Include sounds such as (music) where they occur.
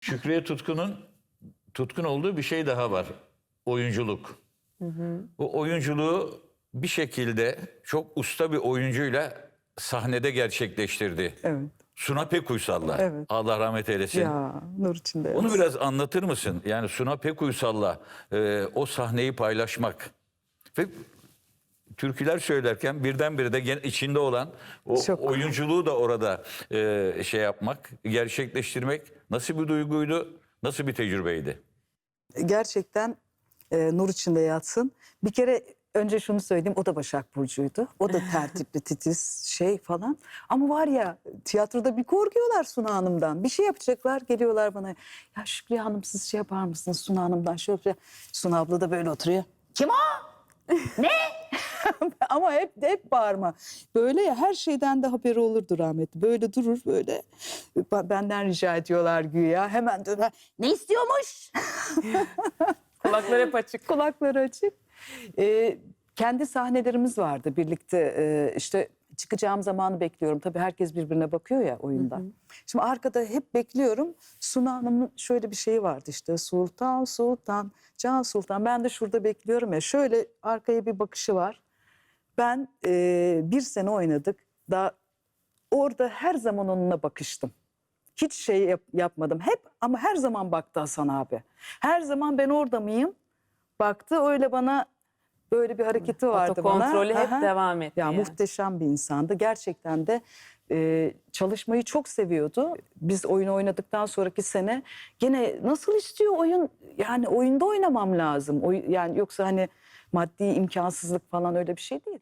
Şükriye Tutkun'un tutkun olduğu bir şey daha var. Oyunculuk. Bu oyunculuğu bir şekilde çok usta bir oyuncuyla sahnede gerçekleştirdi. Evet. Suna Pekuysal'la. Evet. Allah rahmet eylesin. Ya nur içinde. Onu biraz anlatır mısın? Yani Suna Pekuysal'la e, o sahneyi paylaşmak. Ve türküler söylerken birdenbire de içinde olan o Çok. oyunculuğu da orada e, şey yapmak, gerçekleştirmek nasıl bir duyguydu? Nasıl bir tecrübeydi? Gerçekten e, nur içinde yatsın. Bir kere önce şunu söyleyeyim o da Başak Burcu'ydu. O da tertipli (laughs) titiz şey falan. Ama var ya tiyatroda bir korkuyorlar Suna Hanım'dan. Bir şey yapacaklar geliyorlar bana. Ya Şükriye Hanım siz şey yapar mısınız Suna Hanım'dan? Şöyle yapacak. Suna abla da böyle oturuyor. Kim o? ne? (laughs) Ama hep hep bağırma. Böyle ya her şeyden de haberi olurdu rahmetli. Böyle durur böyle. Benden rica ediyorlar güya. Hemen döner. Ne istiyormuş? (laughs) Kulaklar hep açık. Kulakları açık. Ee, kendi sahnelerimiz vardı birlikte. Ee, işte çıkacağım zamanı bekliyorum. Tabii herkes birbirine bakıyor ya oyunda. Şimdi arkada hep bekliyorum. Suna Hanım'ın şöyle bir şeyi vardı işte. Sultan, Sultan, Can Sultan. Ben de şurada bekliyorum ya. Şöyle arkaya bir bakışı var. Ben e, bir sene oynadık. Daha orada her zaman onunla bakıştım. Hiç şey yap- yapmadım. Hep ama her zaman baktı Hasan abi. Her zaman ben orada mıyım? Baktı öyle bana böyle bir hareketi vardı bana. Otokontrolü hep Aha. devam etti. Ya yani. muhteşem bir insandı. Gerçekten de e, çalışmayı çok seviyordu. Biz oyun oynadıktan sonraki sene gene nasıl istiyor oyun? Yani oyunda oynamam lazım. Oy, yani yoksa hani maddi imkansızlık falan öyle bir şey değil.